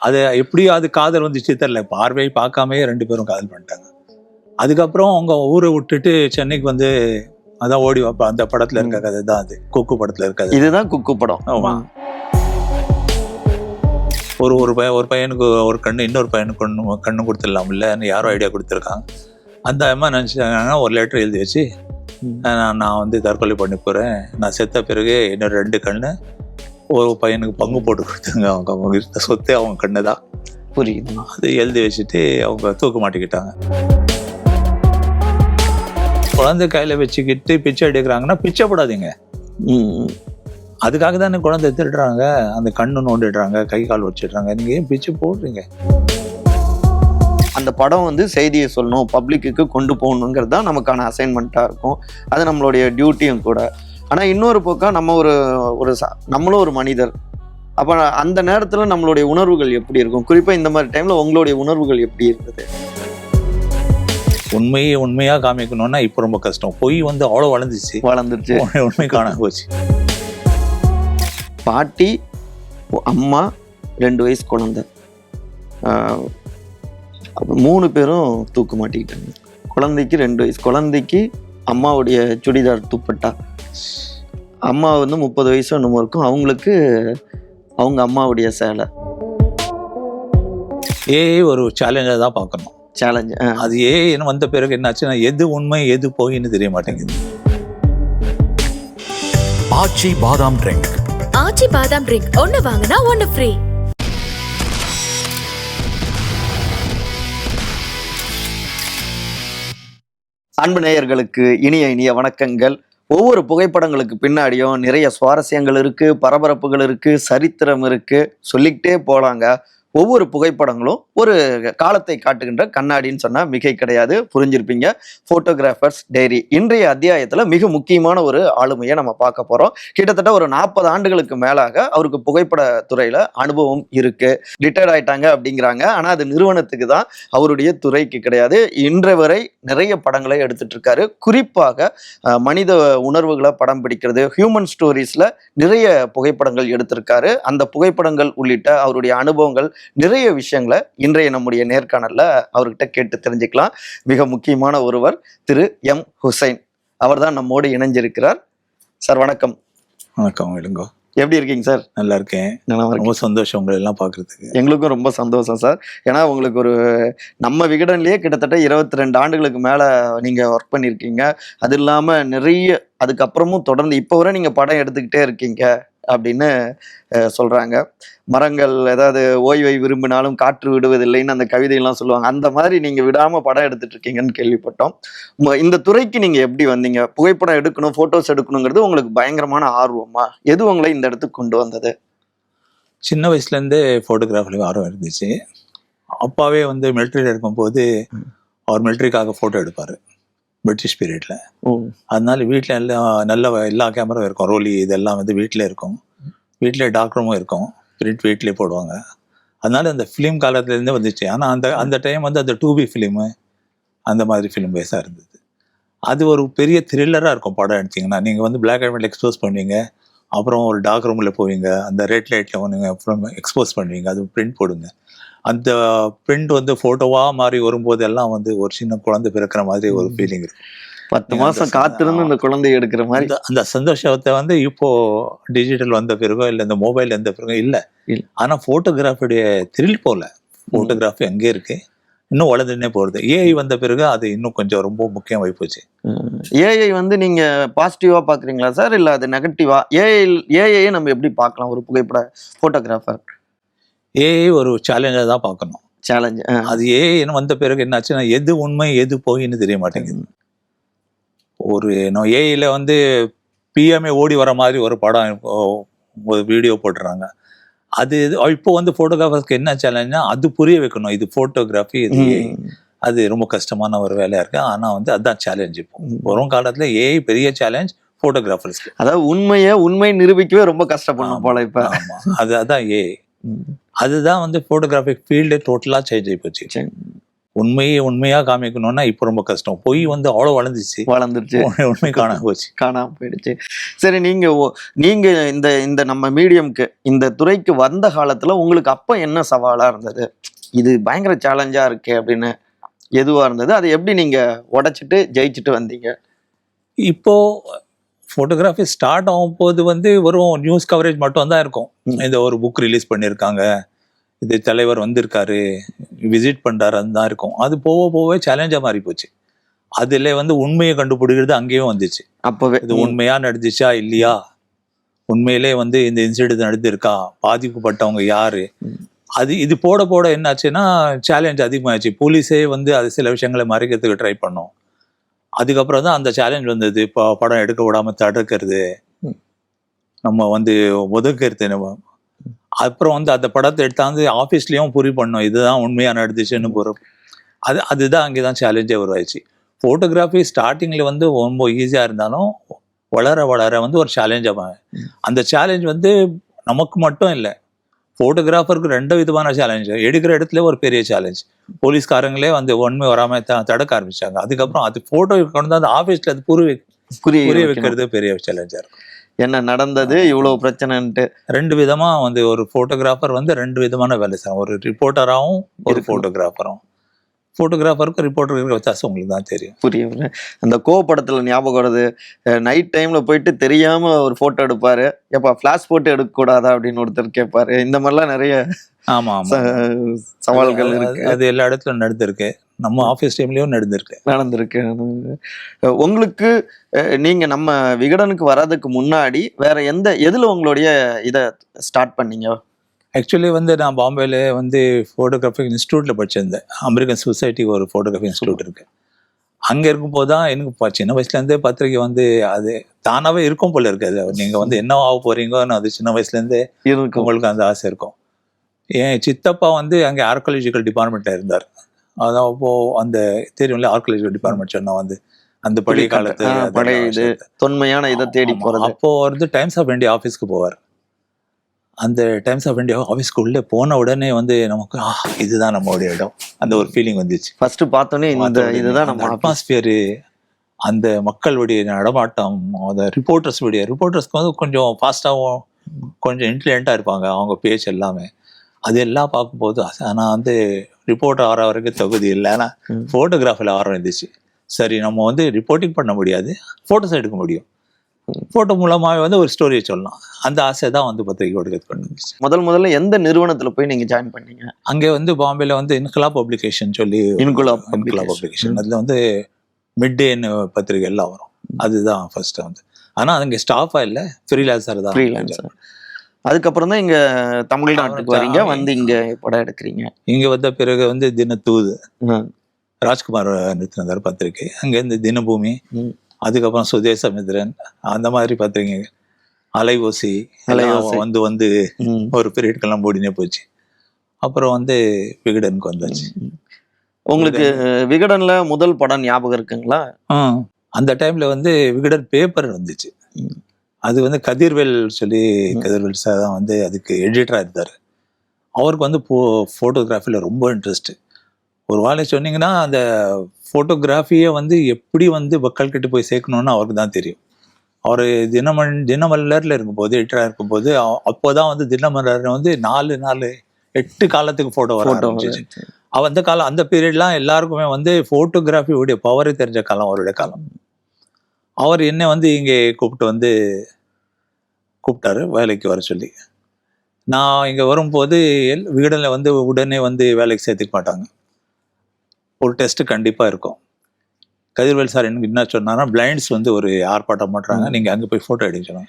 அது எப்படியோ அது காதல் வந்துச்சு தெரியல. பார்வை பார்க்காமயே ரெண்டு பேரும் காதல் பண்ணிட்டாங்க. அதுக்கப்புறம் அவங்க ஊரை விட்டுட்டு சென்னைக்கு வந்து அதான் ஓடி வாப்பா அந்த படத்துல இருக்க கதை தான் அது. குக்கு படத்துல இருக்காது இதுதான் குக்கு படம். ஆமா. ஒரு ஒரு பையன் ஒரு பையனுக்கு ஒரு கண்ணு இன்னொரு பையனுக்கு கண்ணு கண்ணு கொடுத்துடலாம்லன்னு யாரோ ஐடியா கொடுத்துருக்காங்க அந்த அம்மா நினச்சிட்டாங்கன்னா ஒரு லெட்டர் எழுதி வச்சு. நான் நான் வந்து தற்கொலை பண்ணி போகிறேன் நான் செத்த பிறகு இன்னும் ரெண்டு கண்ணு ஒரு பையனுக்கு பங்கு போட்டு கொடுத்தாங்க. அவங்க அவங்க இருந்த சொத்தே அவங்க கண்ணு தான் புரியுது. அது எழுதி வச்சுட்டு அவங்க தூக்கு மாட்டிக்கிட்டாங்க. குழந்தை கையில வச்சுக்கிட்டு பிச்சை எடுக்கிறாங்கன்னா பிச்சை போடாதீங்க. அதுக்காக தானே குழந்தை திருடுறாங்க. அந்த கண்ணு நோண்டிடுறாங்க கை கால் வச்சிடுறாங்க. நீங்க ஏன் பிச்சை போடுறீங்க? அந்த படம் வந்து செய்தியை சொல்லணும். பப்ளிக்கு கொண்டு போகணுங்கிறது தான் நமக்கான அசைன்மெண்ட்டாக இருக்கும். அது நம்மளுடைய டியூட்டியும் கூட. ஆனால் இன்னொரு பக்கம் நம்ம ஒரு ஒரு ச- நம்மளும் ஒரு மனிதர். அப்போ அந்த நேரத்தில் நம்மளுடைய உணர்வுகள் எப்படி இருக்கும்? குறிப்பாக இந்த மாதிரி டைமில் உங்களுடைய உணர்வுகள் எப்படி இருக்குது உண்மையை உண்மையா காமிக்கணும்னா இப்போ ரொம்ப கஷ்டம். பொய் வந்து அவ்வளோ வளர்ந்துச்சு. வளர்ந்துருச்சு. உண்மை- காண போச்சு. பாட்டி அம்மா ரெண்டு வயசு குழந்தை. மூணு பேரும் தூக்கு மாட்டிக்கிட்டாங்க. குழந்தைக்கு ரெண்டு வயசு குழந்தைக்கு அம்மாவுடைய சுடிதார் துப்பட்டா. அம்மா வந்து முப்பது வயசு என்னமோ இருக்கும். அவங்களுக்கு அவங்க அம்மாவுடைய சேலை. ஏ ஒரு சேலஞ்சா தான் பார்க்கணும். சேலஞ்சு அது ஏன்னு வந்த பிறகு என்னாச்சுன்னா எது உண்மை எது பொய்ன்னு தெரிய மாட்டேங்குது. ஆச்சி பாதாம் ட்ரிங்க் ஆச்சி பாதாம் ட்ரிங்க் ஒன்னு வாங்கினா ஒன்னு ஃப்ரீ அன்பு நேயர்களுக்கு இனிய இனிய வணக்கங்கள். ஒவ்வொரு புகைப்படங்களுக்கு பின்னாடியும் நிறைய சுவாரஸ்யங்கள் இருக்குது பரபரப்புகள் இருக்குது சரித்திரம் இருக்குது சொல்லிக்கிட்டே போகலாங்க ஒவ்வொரு புகைப்படங்களும் ஒரு காலத்தை காட்டுகின்ற கண்ணாடின்னு சொன்னால் மிகை கிடையாது. புரிஞ்சிருப்பீங்க. ஃபோட்டோகிராஃபர்ஸ் டைரி இன்றைய அத்தியாயத்தில் மிக முக்கியமான ஒரு ஆளுமையை நம்ம பார்க்க போகிறோம் கிட்டத்தட்ட ஒரு நாற்பது ஆண்டுகளுக்கு மேலாக அவருக்கு புகைப்பட துறையில் அனுபவம் இருக்குது ரிட்டையர்ட் ஆயிட்டாங்க அப்படிங்கிறாங்க. ஆனால் அது நிறுவனத்துக்கு தான் அவருடைய துறைக்கு கிடையாது. இன்று வரை நிறைய படங்களை எடுத்துட்டு இருக்காரு. குறிப்பாக மனித உணர்வுகளை படம் பிடிக்கிறது ஹியூமன் ஸ்டோரிஸில் நிறைய புகைப்படங்கள் எடுத்திருக்காரு. அந்த புகைப்படங்கள் உள்ளிட்ட அவருடைய அனுபவங்கள் நிறைய விஷயங்களை இன்றைய நம்முடைய நேர்காணல்ல அவர்கிட்ட கேட்டு தெரிஞ்சுக்கலாம். மிக முக்கியமான ஒருவர் திரு எம் ஹுசைன். அவர்தான் நம்மோடு இணைஞ்சிருக்கிறார். சார் வணக்கம். வணக்கம் விடுங்கோ எப்படி இருக்கீங்க சார்? நல்லா இருக்கேன். நல்லா. ரொம்ப சந்தோஷம் உங்களை எல்லாம் பார்க்கறதுக்கு. எங்களுக்கும் ரொம்ப சந்தோஷம் சார். ஏன்னா உங்களுக்கு ஒரு நம்ம விகடன்லயே கிட்டத்தட்ட இருபத்தி ரெண்டு ஆண்டுகளுக்கு மேல நீங்க ஒர்க் பண்ணியிருக்கீங்க அது இல்லாம நிறைய அதுக்கப்புறமும் தொடர்ந்து இப்போ வரை நீங்க படம் எடுத்துக்கிட்டே இருக்கீங்க. அப்படின்னு அஹ், சொல்றாங்க. மரங்கள் ஏதாவது ஓய்வை விரும்பினாலும் காற்று விடுவதில்லைன்னு அந்த கவிதையெல்லாம் சொல்லுவாங்க. அந்த மாதிரி நீங்க விடாம படம் எடுத்துட்டு இருக்கீங்கன்னு கேள்விப்பட்டோம். இந்த துறைக்கு நீங்க எப்படி வந்தீங்க? புகைப்படம் எடுக்கணும் போட்டோஸ் எடுக்கணுங்கிறது உங்களுக்கு பயங்கரமான ஆர்வமா? எது உங்களை இந்த இடத்துக்கு கொண்டு வந்தது? சின்ன வயசுல இருந்தே போட்டோகிராஃபில் ஆர்வம் இருந்துச்சு. அப்பாவே வந்து மிலிட்ரியில் இருக்கும்போது அவர் மிலிட்ரிக்காக ஃபோட்டோ எடுப்பார். பிரிட்டிஷ் பீரியட்ல அதனால வீட்டில் எல்லாம் நல்ல எல்லா கேமராவும் இருக்கும். ரோலி இதெல்லாம் வந்து வீட்டில் இருக்கும். வீட்டில் டாக்டரும் இருக்கும். பிரிண்ட் வீட்டிலே போடுவாங்க. அதனால அந்த ஃபிலிம் காலத்துலேருந்தே வந்துச்சு. ஆனால் அந்த அந்த டைம் வந்து அந்த டூ பி ஃபிலிமு அந்த மாதிரி ஃபிலிம் பேஸாக இருந்தது. அது ஒரு பெரிய த்ரில்லராக இருக்கும் படம் எடுத்தீங்கன்னா. நீங்கள் வந்து பிளாக் அண்ட் ஒயிட் எக்ஸ்போஸ் பண்ணுவீங்க. அப்புறம் ஒரு டார்க் ரூமில் போவீங்க. அந்த ரெட் லைட்டில் அப்புறம் எக்ஸ்போஸ் பண்ணுவீங்க. அது பிரிண்ட் போடுங்க. அந்த பிரிண்ட் வந்து ஃபோட்டோவாக மாறி வரும்போது எல்லாம் வந்து ஒரு சின்ன குழந்தை பிறக்கிற மாதிரி ஒரு ஃபீலிங் இருக்கும் பத்து மாசம் அந்த- காத்திருந்து இந்த குழந்தையை எடுக்கிற மாதிரி. அந்த அந்த சந்தோஷத்தை வந்து இப்போ டிஜிட்டல் வந்த பிறகோ இல்லை இந்த மொபைல் வந்த பிறகோ இல்லை. ஆனா போட்டோகிராஃபியுடைய த்ரில் போல. போட்டோகிராஃபி அங்கே இருக்கு? இன்னும் வளர்ந்துன்னே போகுது ஏஐ வந்த பிறகு அது இன்னும் கொஞ்சம் ரொம்ப முக்கியம் போச்சு. ஏஐ வந்து நீங்க பாசிட்டிவா பாக்குறீங்களா சார் இல்ல அது நெகட்டிவா ஏஐ ஏஐ நம்ம எப்படி பார்க்கலாம்? ஒரு புகைப்பட போட்டோகிராஃபர் ஏஐ ஒரு சேலஞ்சாக தான் பார்க்கணும். சேலஞ்ச் அது ஏஐன்னு வந்த பிறகு என்னாச்சுன்னா எது உண்மை எது பொய்ன்னு தெரிய மாட்டேங்குது. ஒரு ஏஐல வந்து பிஎம்ஏ ஓடி வர மாதிரி ஒரு படம் ஒரு வீடியோ போட்டுறாங்க அது இப்போ வந்து ஃபோட்டோகிராஃபர்ஸ்க்கு என்ன சேலஞ்சுனா அது புரிய வைக்கணும். இது ஃபோட்டோகிராஃபி இது. அது ரொம்ப கஷ்டமான ஒரு வேலையா இருக்கு. ஆனா வந்து அதுதான் சேலஞ்ச் இப்போ. வரும் காலத்துல ஏஐ பெரிய சேலஞ்ச் ஃபோட்டோகிராஃபர்ஸ்க்கு அதாவது உண்மையை உண்மை நிரூபிக்கவே ரொம்ப கஷ்டப்படணும் போல இப்ப. ஆமா. அது அதான் ஏஐ. அதுதான் வந்து ஃபோட்டோகிராஃபிக் ஃபீல்டு டோட்டலா சேஞ்ச் ஆகி போச்சு. உண்மையை உண்மையா காமிக்கணும்னா இப்போ ரொம்ப கஷ்டம். பொய் வந்து அவ்வளோ வளர்ந்துச்சு வளர்ந்துருச்சு. உண்மை காணாம போச்சு. காணாம போயிடுச்சு. சரி நீங்க ஓ- நீங்க இந்த இந்த நம்ம மீடியம்க்கு இந்த துறைக்கு வந்த காலத்துல உங்களுக்கு அப்ப என்ன சவாலா இருந்தது? இது பயங்கர சேலஞ்சா இருக்கே அப்படின்னு எதுவா இருந்தது? அதை எப்படி நீங்க உடைச்சிட்டு ஜெயிச்சுட்டு வந்தீங்க? இப்போ ஃபோட்டோகிராஃபி ஸ்டார்ட் ஆகும் போது வந்து வெறும் நியூஸ் கவரேஜ் மட்டும் தான் இருக்கும். இந்த ஒரு புக் ரிலீஸ் பண்ணியிருக்காங்க. இது தலைவர் வந்திருக்காரு விசிட் பண்றாருன்னு தான் இருக்கும். அது போக போக சேலஞ்சாக மாறி போச்சு அதுல வந்து உண்மையை கண்டுபிடிக்கிறது அங்கேயும் வந்துச்சு. அப்பவே. இது உண்மையா நடந்துச்சா இல்லையா? உண்மையிலே வந்து இந்த இன்சிடென்ட் நடந்திருக்கா? பாதிக்கப்பட்டவங்க யாரு. அது இது போட போட என்னாச்சுன்னா சேலஞ்ச் அதிகமாச்சு போலீஸே வந்து அது சில விஷயங்களை மறைக்கிறதுக்கு ட்ரை பண்ணோம். அதுக்கப்புறம் தான் அந்த சேலஞ்ச் வந்தது. இப்போ படம் எடுக்க விடாம தடுக்கிறது. நம்ம வந்து ஒதுக்கிறது நம்ம அப்புறம் வந்து அந்த படத்தை எடுத்தாந்து ஆஃபீஸ்லேயும் புரி பண்ணோம் இதுதான் உண்மையா நடந்துச்சுன்னு போகிற அது அதுதான் அங்கே தான் சேலஞ்சே உருவாச்சு ஃபோட்டோகிராஃபி ஸ்டார்டிங்கில் வந்து ரொம்ப ஈஸியாக இருந்தாலும் வளர வளர வந்து ஒரு சேலஞ்சாக அந்த சேலஞ்ச் வந்து நமக்கு மட்டும் இல்லை. ஃபோட்டோகிராஃபருக்கு ரெண்டு விதமான சேலஞ்சு எடுக்கிற இடத்துல ஒரு பெரிய சேலஞ்ச் போலீஸ்காரங்களே வந்து உண்மை வராமல் த தடுக்க ஆரம்பிச்சாங்க. அதுக்கப்புறம் அது ஃபோட்டோ கொண்டு வந்து ஆஃபீஸில் அது புரிய புரிய. வைக்கிறது பெரிய சேலஞ்சாக இருக்கும். என்ன நடந்தது? இவ்வளவு பிரச்சனைன்ட்டு. ரெண்டு விதமா வந்து ஒரு ஃபோட்டோகிராஃபர் வந்து ரெண்டு விதமான வேலை செய்யணும் ஒரு ரிப்போர்ட்டராகவும் ஒரு. ஃபோட்டோகிராஃபரும் ஃபோட்டோகிராஃபருக்கும் ரிப்போர்ட்டருக்கு வித்தியாசம் உங்களுக்கு தான் தெரியும். புரியல அந்த கோ படத்துல ஞாபகம் வருது நைட் டைம்ல போயிட்டு தெரியாம ஒரு போட்டோ எடுப்பாரு. எப்பா ஃபிளாஷ் போட்டு எடுக்க கூடாதா அப்படின்னு ஒருத்தர் கேட்பாரு. இந்த மாதிரிலாம் நிறைய ஆமா ஆமா. ச- சவால்கள் அது- இருக்கு. அது எல்லா இடத்துலயும் நடந்திருக்கு. நம்ம ஆஃபீஸ் டைம்லயும் நடந்திருக்கு. நடந்திருக்கு. உங்களுக்கு அஹ், நீங்க நம்ம விகடனுக்கு வர்றதுக்கு முன்னாடி வேற எந்த எதுல உங்களுடைய இத ஸ்டார்ட் பண்ணீங்க? ஆக்சுவலி வந்து நான் பாம்பேல வந்து ஃபோட்டோகிராஃபி இன்ஸ்டியூட்ல படிச்சிருந்தேன். அமெரிக்கன் சொசைட்டிக்கு ஒரு ஃபோட்டோகிராஃபி இன்ஸ்டியூட் இருக்கு. அங்க இருக்கும்போது தான் எனக்கு சின்ன வயசுல இருந்தே பத்திரிக்கை வந்து அது தானாவே இருக்கும் போல இருக்கு. அது நீங்க வந்து என்ன ஆக போறீங்கன்னு அது சின்ன வயசுல இருந்தே இருக்கும். உங்களுக்கு அந்த ஆசை இருக்கும். என் சித்தப்பா வந்து அங்கே ஆர்காலஜிக்கல் டிபார்ட்மெண்ட்ல இருந்தார். அதான் அப்போ அந்த தெரியும்ல ஆர்காலஜிக்கல் டிபார்ட்மெண்ட் சொன்னா வந்து அந்த பழைய. காலத்து. தொன்மையான இதை தேடி ஆமா. போறது. அப்போ வந்து டைம்ஸ் ஆஃப் இந்தியா ஆஃபீஸ்க்கு போவார். அந்த டைம்ஸ் ஆஃப் இந்தியா ஆஃபீஸ்க்கு உள்ளே போன உடனே வந்து நமக்கு ஆ இதுதான் நம்மளுடைய இடம் அந்த ஒரு ஃபீலிங் வந்துச்சு ஃபர்ஸ்ட் பார்த்தோன்னே இந்த இதுதான் நம்ம. அட்மாஸ்பியரு அந்த மக்களுடைய நடமாட்டம் அந்த ரிப்போர்ட்டர்ஸ் உடைய ரிப்போர்ட்டர்ஸ்க்கு வந்து கொஞ்சம் ஃபாஸ்ட்டாகவும் கொஞ்சம் இன்டெலிஜென்ட்டாக இருப்பாங்க அவங்க பேச்சு எல்லாமே அது எல்லாம் பார்க்கும்போது ஆனால் வந்து ரிப்போர்ட்டர் ஆகிற வரைக்கும் தகுதி இல்லை ஆனால். ஃபோட்டோகிராஃபில் ஆர்வம் இருந்துச்சு சரி நம்ம வந்து ரிப்போர்ட்டிங் பண்ண முடியாது ஃபோட்டோஸ் எடுக்க முடியும். ஃபோட்டோ மூலமாகவே வந்து ஒரு ஸ்டோரியை சொல்லலாம். அந்த ஆசை தான் வந்து பத்திரிக்கை கொடுக்க கொண்டு முதல் முதல்ல எந்த நிறுவனத்துல போய் நீங்க ஜாயின் பண்ணீங்க? அங்கே வந்து பாம்பேல வந்து இன்கலா பப்ளிகேஷன் சொல்லி இன்குலா இன்கலா பப்ளிகேஷன் அதில் வந்து மிட் டேன்னு பத்திரிகை எல்லாம் வரும். அதுதான் ஃபர்ஸ்ட் வந்து. ஆனால் அங்கே ஸ்டாஃபாக இல்லை. ஃப்ரீலான்சர் தான். ஃப்ரீலான்சர் அதுக்கப்புறம் தான் இங்க தமிழ்நாட்டுக்கு வரீங்க. வந்து இங்க படம் எடுக்கிறீங்க. இங்கே வந்த பிறகு வந்து தினத்தூது. ராஜ்குமார் நிறுத்தினார் பத்திரிகை. அங்கேருந்து தினபூமி. அதுக்கப்புறம் சுதேசமித்ரன் அந்த மாதிரி பத்திரிகை அலைவோசி அலைவோசி. வந்து வந்து. ஒரு பீரியட்கெல்லாம் ஓடினே போச்சு. அப்புறம் வந்து விகடனுக்கு வந்தாச்சு. உங்களுக்கு விகடன்ல முதல் படம் ஞாபகம் இருக்குங்களா? அந்த டைம்ல வந்து விகடன் பேப்பர் வந்துச்சு. அது வந்து கதிர்வேல் சொல்லி. கதிர்வேல் சார் தான் வந்து அதுக்கு எடிட்டராக இருந்தார். அவருக்கு வந்து ஃபோ ஃபோட்டோகிராஃபியில் ரொம்ப இன்ட்ரெஸ்ட் ஒரு வேலை சொன்னீங்கன்னா அந்த ஃபோட்டோகிராஃபியை வந்து எப்படி வந்து மக்கள்கிட்ட போய் சேர்க்கணும்னு அவருக்கு தான் தெரியும். அவர் தினமன் தினமலரில் இருக்கும்போது எடிட்டராக இருக்கும்போது அப்போ தான் வந்து தினமலர் வந்து நாலு நாலு எட்டு காலத்துக்கு ஃபோட்டோ வர ஆரம்பிச்சிச்சு. அந்த காலம் அந்த பீரியட்லாம் எல்லாருக்குமே வந்து ஃபோட்டோகிராஃபியோடைய பவரை தெரிஞ்ச காலம் அவருடைய காலம். அவர் என்ன வந்து இங்கே கூப்பிட்டு வந்து கூப்பிட்டாரு வேலைக்கு வர சொல்லி. நான் இங்கே வரும்போது எல் வீடில் வந்து உடனே வந்து வேலைக்கு சேர்த்துக்க மாட்டாங்க. ஒரு டெஸ்ட் கண்டிப்பாக இருக்கும். கதிர்வேல் சார் எனக்கு என்ன சொன்னாங்கன்னா பிளைண்ட்ஸ் வந்து ஒரு ஆர்ப்பாட்டம் பண்ணுறாங்க. நீங்கள் அங்கே போய் ஃபோட்டோ எடுக்கணும்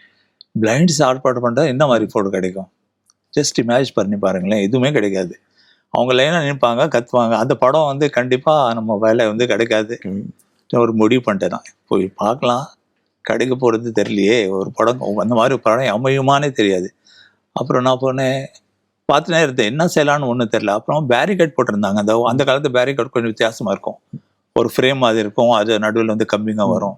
பிளைண்ட்ஸ் ஆர்ப்பாட்டம் பண்ணுறா என்ன மாதிரி ஃபோட்டோ கிடைக்கும்? ஜஸ்ட் இமேஜ் பண்ணி பாருங்களேன். எதுவுமே கிடைக்காது. அவங்க லைனாக நிற்பாங்க கத்துவாங்க. அந்த படம் வந்து கண்டிப்பாக நம்ம வேலை வந்து கிடைக்காது. ஒரு முடிவு பண்ணிட்டேன் நான். போய் பார்க்கலாம். கிடைக்க போகிறது தெரியலையே. ஒரு படம் அந்த மாதிரி ஒரு படம் அமையுமானே தெரியாது. அப்புறம் நான் போனேன். பார்த்துனே இருந்தேன். என்ன செய்யலாம்னு ஒன்றும் தெரியல. அப்புறம் பேரிகேட் போட்டிருந்தாங்க. அந்த அந்த காலத்து பேரிகேட் கொஞ்சம் வித்தியாசமாக இருக்கும். ஒரு ஃப்ரேம் அது இருக்கும். அது நடுவில் வந்து கம்மிங்க வரும்.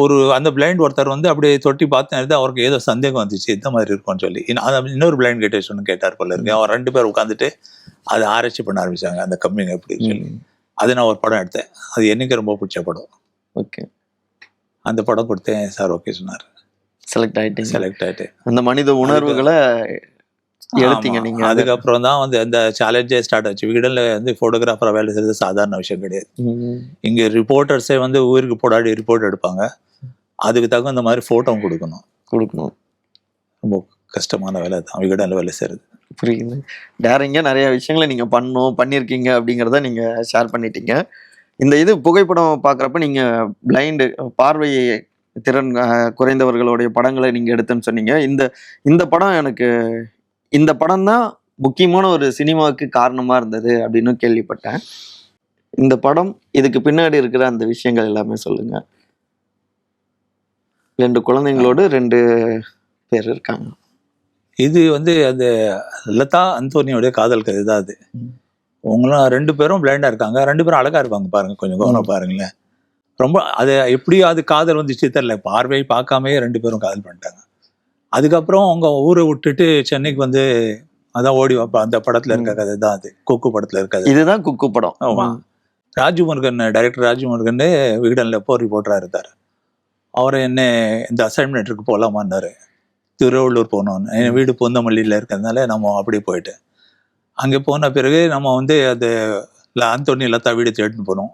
ஒரு அந்த பிளைண்ட் ஒருத்தர் வந்து அப்படியே தொட்டி பார்த்து இருந்து அவருக்கு ஏதோ சந்தேகம் வந்துச்சு. எந்த மாதிரி இருக்கும்னு சொல்லி. இன்னொரு பிளைண்ட் கேட்டேஷன் கேட்டார் போல இருக்கு. அவர் ரெண்டு பேர் உட்காந்துட்டு அதை ஆராய்ச்சி பண்ண ஆரம்பிச்சாங்க. அந்த கம்மிங்க எப்படி சொல்லி. அது நான் ஒரு படம் எடுத்தேன். அது எனக்கு ரொம்ப பிடிச்ச படம். ஓகே. அந்த படம் கொடுத்தேன். சார் ஓகே சொன்னார். செலக்ட் ஆயிட்டீங்க. செலக்ட் ஆயிட்டு அந்த மனித உணர்வுகளை எடுத்தீங்க. நீங்க அதுக்கப்புறம் தான் வந்து அந்த சேலஞ்சே ஸ்டார்ட் ஆச்சு. விகடனில் வந்து ஃபோட்டோகிராஃபராக வேலை செய்யறது சாதாரண விஷயம் கிடையாது. இங்கே ரிப்போர்ட்டர்ஸே வந்து ஊருக்கு போடாடி ரிப்போர்ட் எடுப்பாங்க. அதுக்கு தகுந்த மாதிரி ஃபோட்டோ கொடுக்கணும். கொடுக்கணும். ரொம்ப கஷ்டமான வேலை தான். விகடனில் வேலை செய்கிறது புரியுது. டேரிங்க நிறைய விஷயங்களை நீங்க பண்ணணும் பண்ணியிருக்கீங்க அப்படிங்கிறத நீங்க ஷேர் பண்ணிட்டீங்க. இந்த இது புகைப்படம் பார்க்குறப்ப நீங்க பிளைண்டு பார்வை திறன் குறைந்தவர்களுடைய படங்களை நீங்க எடுத்தேன்னு சொன்னீங்க. இந்த இந்த படம் எனக்கு இந்த படம் தான் முக்கியமான ஒரு சினிமாவுக்கு காரணமா இருந்தது அப்படின்னு கேள்விப்பட்டேன். இந்த படம் இதுக்கு பின்னாடி இருக்கிற அந்த விஷயங்கள் எல்லாமே சொல்லுங்க. ரெண்டு குழந்தைங்களோடு ரெண்டு பேர் இருக்காங்க. இது வந்து அந்த லதா அந்தோனியோடைய காதல் கதை தான் அது. உங்களும் ரெண்டு பேரும் பிளைண்டாக இருக்காங்க. ரெண்டு பேரும் அழகா இருப்பாங்க பாருங்க கொஞ்சம் கவனம் பாருங்களேன். ரொம்ப அது எப்படியோ அது காதல் வந்துச்சு தெரியல. பார்வை பார்க்காமயே ரெண்டு பேரும் காதல் பண்ணிட்டாங்க. அதுக்கப்புறம் அவங்க ஊரை விட்டுட்டு சென்னைக்கு வந்து அதான் ஓடி வாப்பா அந்த படத்துல இருக்க கதை தான் அது. கொக்கு படத்துல இருக்காது இதுதான் குக்கு படம். ஆமா. ராஜு முருகன் டைரக்டர் ராஜு முருகன் விகடனில் எப்போ ரிப்போர்ட்டராக இருந்தார். அவர் என்ன இந்த அசைன்மெண்ட்டுக்கு போகலாமான்னாரு திருவள்ளூர் போகணும்னு என் வீடு பொந்தமல்லியில் இருக்கிறதுனால நம்ம அப்படியே போயிட்டு. அங்கே போன பிறகு நம்ம வந்து அது ல- அந்தோனி லதா வீடு தேடின்னு போனோம்.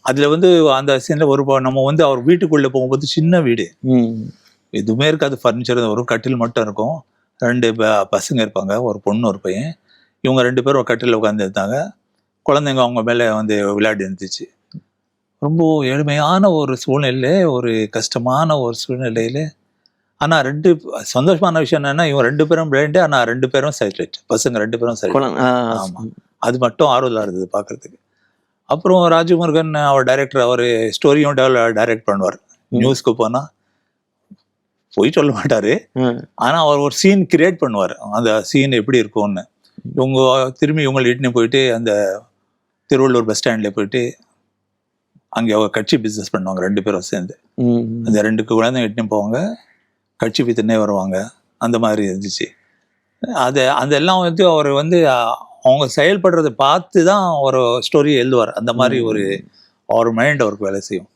அதில் வந்து அந்த சீனில் ஒரு நம்ம வந்து அவர் வீட்டுக்குள்ளே போகும்போது சின்ன வீடு. எதுவுமே இருக்காது. ஃபர்னிச்சர் ஒரு கட்டில் மட்டும் இருக்கும். ரெண்டு பசங்க இருப்பாங்க. ஒரு பொண்ணு ஒரு பையன். இவங்க ரெண்டு பேரும் ஒரு கட்டில் உட்காந்து இருந்தாங்க. குழந்தைங்க அவங்க மேலே வந்து விளையாடி இருந்துச்சு. ரொம்ப ஏழ்மையான ஒரு சூழ்நிலையில ஒரு கஷ்டமான ஒரு சூழ்நிலையில. ஆனால் ரெண்டு சந்தோஷமான விஷயம் என்னன்னா இவங்க ரெண்டு பேரும் பிளைண்டு ஆனால் ரெண்டு பேரும் சைட்லைட் பசங்க ரெண்டு பேரும் சைட் குழந்தை- ஆ, ஆமா. அது மட்டும் ஆர்வலாக இருந்தது பார்க்கறதுக்கு அப்புறம் ராஜமுருகன் அவர் டைரக்டர் அவர் ஸ்டோரியும் டைரக்ட் பண்ணுவார். நியூஸ்க்கு போனால் போய் சொல்ல மாட்டாரு. ஆனா அவர் ஒரு சீன் கிரியேட் பண்ணுவார். அந்த சீன் எப்படி இருக்கும்னு. இவங்க திரும்பி இவங்களை இட்டுன்னு போயிட்டு அந்த திருவள்ளூர் பஸ் ஸ்டாண்ட்ல போயிட்டு அங்கே அவங்க கட்சி பிஸ்னஸ் பண்ணுவாங்க. ரெண்டு பேரும் சேர்ந்து. அந்த ரெண்டு குழந்தைங்க இட்டுன்னு போவாங்க. கட்சி வித்துனே வருவாங்க. அந்த மாதிரி இருந்துச்சு. அது அதெல்லாம் வந்து அவர் வந்து அவங்க செயல்படுறதை பார்த்து தான் ஒரு ஸ்டோரி எழுதுவார். அந்த மாதிரி ஒரு அவர் மைண்ட் அவருக்கு வேலை செய்யும்.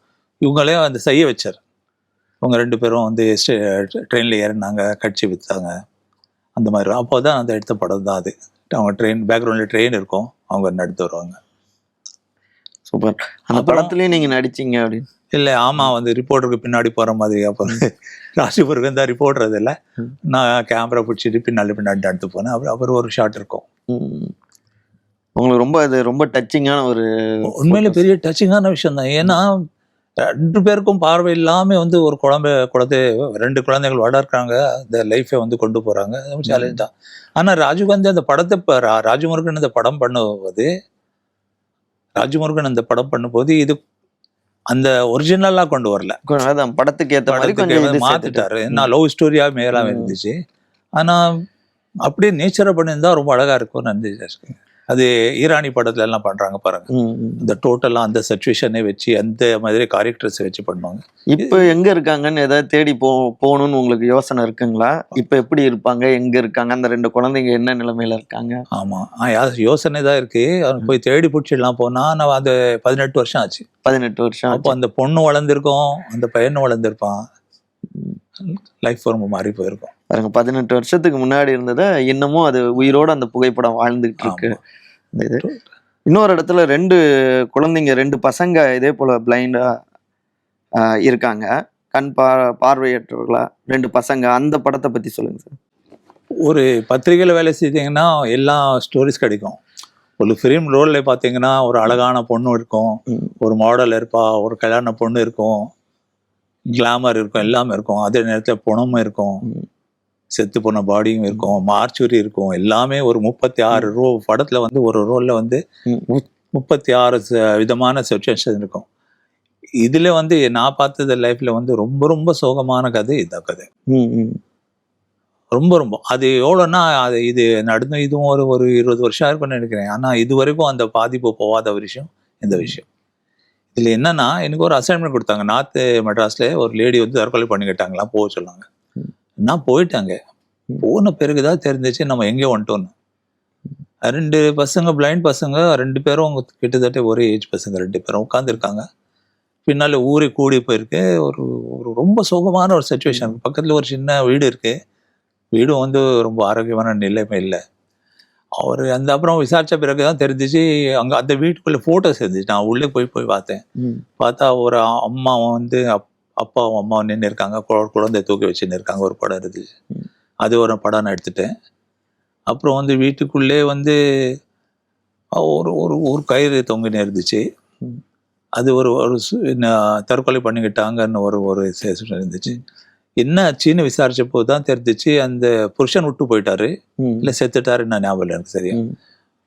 இவங்களே அந்த செய்ய வச்சார். இவங்க ரெண்டு பேரும் வந்து ட்ரெயினில் ஏறினாங்க கட்சி விற்றாங்க அந்த மாதிரி. அப்போ தான் அந்த எடுத்த படம் தான் அது. அவங்க ட்ரெயின் பேக்ரவுண்டில் ட்ரெயின் இருக்கும். அவங்க நடத்து வருவாங்க. சூப்பர். அந்த படத்துலயும் நீங்க நடிச்சீங்க அப்படின்னு. இல்லை ஆமாம் வந்து ரிப்போர்ட்டருக்கு பின்னாடி போகிற மாதிரி. அப்புறம் ராசிபுருக்கு தான் ரிப்போர்ட்டர் அதில் ம். நான் கேமரா பிடிச்சிட்டு பின்னாடி பின்னாடி எடுத்து போனேன். அப்புறம் அப்புறம் ஒரு ஷாட் இருக்கும். உங்களுக்கு ரொம்ப அது ரொம்ப டச்சிங்கான ஒரு உண்மையில பெரிய டச்சிங்கான விஷயம் தான். ஏன்னா ரெண்டு பேருக்கும் பார்வை இல்லாம வந்து ஒரு குழந்தை குழந்தை ரெண்டு குழந்தைகள் வளர்க்குறாங்க. இந்த லைஃபை வந்து கொண்டு போறாங்க. சேலஞ்ச் தான். ஆனா ராஜீவ்காந்தி அந்த படத்தை இப்ப ரா- ராஜமுருகன் அந்த படம் பண்ணும்போது ராஜமுருகன் அந்த படம் பண்ணும்போது இது அந்த ஒரிஜினலா கொண்டு வரல. அதான் படத்துக்கு ஏத்த மாதிரி மாத்திட்டாரு. நான் லவ் ஸ்டோரியா மேலாம். இருந்துச்சு. ஆனா அப்படியே நேச்சரை பண்ணியிருந்தா ரொம்ப அழகா இருக்கும்னு இருந்துச்சு அது ஈரானி படத்துல எல்லாம் பண்றாங்க பாருங்க. இந்த டோட்டலாக அந்த சுச்சுவேஷனை வச்சு அந்த மாதிரி கேரக்டர்ஸை வச்சு பண்ணுவாங்க. இப்ப எங்க இருக்காங்கன்னு ஏதாவது தேடி போ போகணும்னு உங்களுக்கு யோசனை இருக்குங்களா? இப்ப எப்படி இருப்பாங்க? எங்க இருக்காங்க? அந்த ரெண்டு குழந்தைங்க என்ன நிலைமையில இருக்காங்க? ஆமாம் யோசனை தான் இருக்கு. அவன் போய் தேடி பிடிச்சிடலாம் போனா நான் அது பதினெட்டு வருஷம் ஆச்சு. பதினெட்டு வருஷம் அப்போ. அந்த பொண்ணு வளர்ந்துருக்கும் அந்த பையனும் வளர்ந்துருப்பான். லைஃப் ரொம்ப மாறி போயிருக்கும். பாருங்க பதினெட்டு வருஷத்துக்கு முன்னாடி இருந்ததை இன்னமும் அது உயிரோட அந்த புகைப்படம் வாழ்ந்துகிட்டு இருக்கு. இந்த இது. இன்னொரு இடத்துல ரெண்டு குழந்தைங்க ரெண்டு பசங்க இதே போல பிளைண்டா இருக்காங்க. கண் பா பார்வையற்றவர்களா ரெண்டு பசங்க. அந்த படத்தை பத்தி சொல்லுங்க சார். ஒரு பத்திரிகையில் வேலை செஞ்சீங்கன்னா எல்லா ஸ்டோரிஸ் கிடைக்கும். ஒரு ஃபிலிம் ரோலில் பார்த்தீங்கன்னா ஒரு அழகான பொண்ணு இருக்கும். ஒரு மாடல் இருப்பா ஒரு கல்யாண பொண்ணு இருக்கும். கிளாமர் இருக்கும் எல்லாமே இருக்கும். அதே நேரத்தில் பணமும் இருக்கும். செத்து போன பாடியும் இருக்கும் மார்ச்சுரி இருக்கும். எல்லாமே ஒரு முப்பத்தி ஆறு ரோ படத்தில் வந்து ஒரு ரோலில் வந்து முப்பத்தி ஆறு விதமான சுச்சுவேஷன் இருக்கும். இதில் வந்து நான் பார்த்தது லைஃப்பில் வந்து ரொம்ப ரொம்ப சோகமான கதை இந்த கதை. ரொம்ப ரொம்ப. அது எவ்வளோன்னா அது இது நடந்து இதுவும் ஒரு ஒரு இருபது வருஷம் இருக்கும்னு நினைக்கிறேன். ஆனால் இது வரைக்கும் அந்த பாதிப்பு போகாத ஒரு விஷயம் இந்த விஷயம். இதில் என்னன்னா எனக்கு ஒரு அசைன்மெண்ட் கொடுத்தாங்க. நார்த்து மெட்ராஸ்ல ஒரு லேடி வந்து தற்கொலை பண்ணிக்கிட்டாங்களாம் போக சொன்னாங்க. நான் போயிட்டாங்க. போன பிறகுதான் தெரிஞ்சிச்சு நம்ம எங்கே வந்துட்டோம்னு. ரெண்டு பசங்க பிளைண்ட் பசங்க ரெண்டு பேரும் அவங்க கிட்டத்தட்ட ஒரே ஏஜ் பசங்க ரெண்டு பேரும் உட்காந்துருக்காங்க பின்னால ஊரே கூடி போயிருக்கு. ஒரு ஒரு ரொம்ப சோகமான ஒரு சுச்சுவேஷன் பக்கத்தில் ஒரு சின்ன வீடு இருக்கு. வீடும் வந்து ரொம்ப ஆரோக்கியமான நிலைமை இல்லை. அவர் அந்த அப்புறம் விசாரிச்ச பிறகு தான் தெரிஞ்சிச்சு அங்கே அந்த வீட்டுக்குள்ளே ஃபோட்டோஸ் இருந்துச்சு. நான் உள்ளே போய் போய் பார்த்தேன். பார்த்தா ஒரு அம்மாவும் வந்து அப் அப்பாவும் அம்மாவும் நின்று இருக்காங்க. குழந்தைய தூக்கி வச்சுன்னு இருக்காங்க. ஒரு படம் இருந்துச்சு ம். அது ஒரு படம் நான் எடுத்துட்டேன். அப்புறம் வந்து வீட்டுக்குள்ளே வந்து ஒரு ஒரு ஒரு கயிறு தொங்கின்னு இருந்துச்சு. அது ஒரு ஒரு தற்கொலை பண்ணிக்கிட்டாங்கன்னு ஒரு ஒரு இருந்துச்சு. என்ன ஆச்சுன்னு விசாரிச்ச போது தான் தெரிஞ்சிச்சு. அந்த புருஷன் விட்டு போயிட்டாரு. இல்லை செத்துட்டாரு நான் ஞாபகம் எனக்கு சரியா.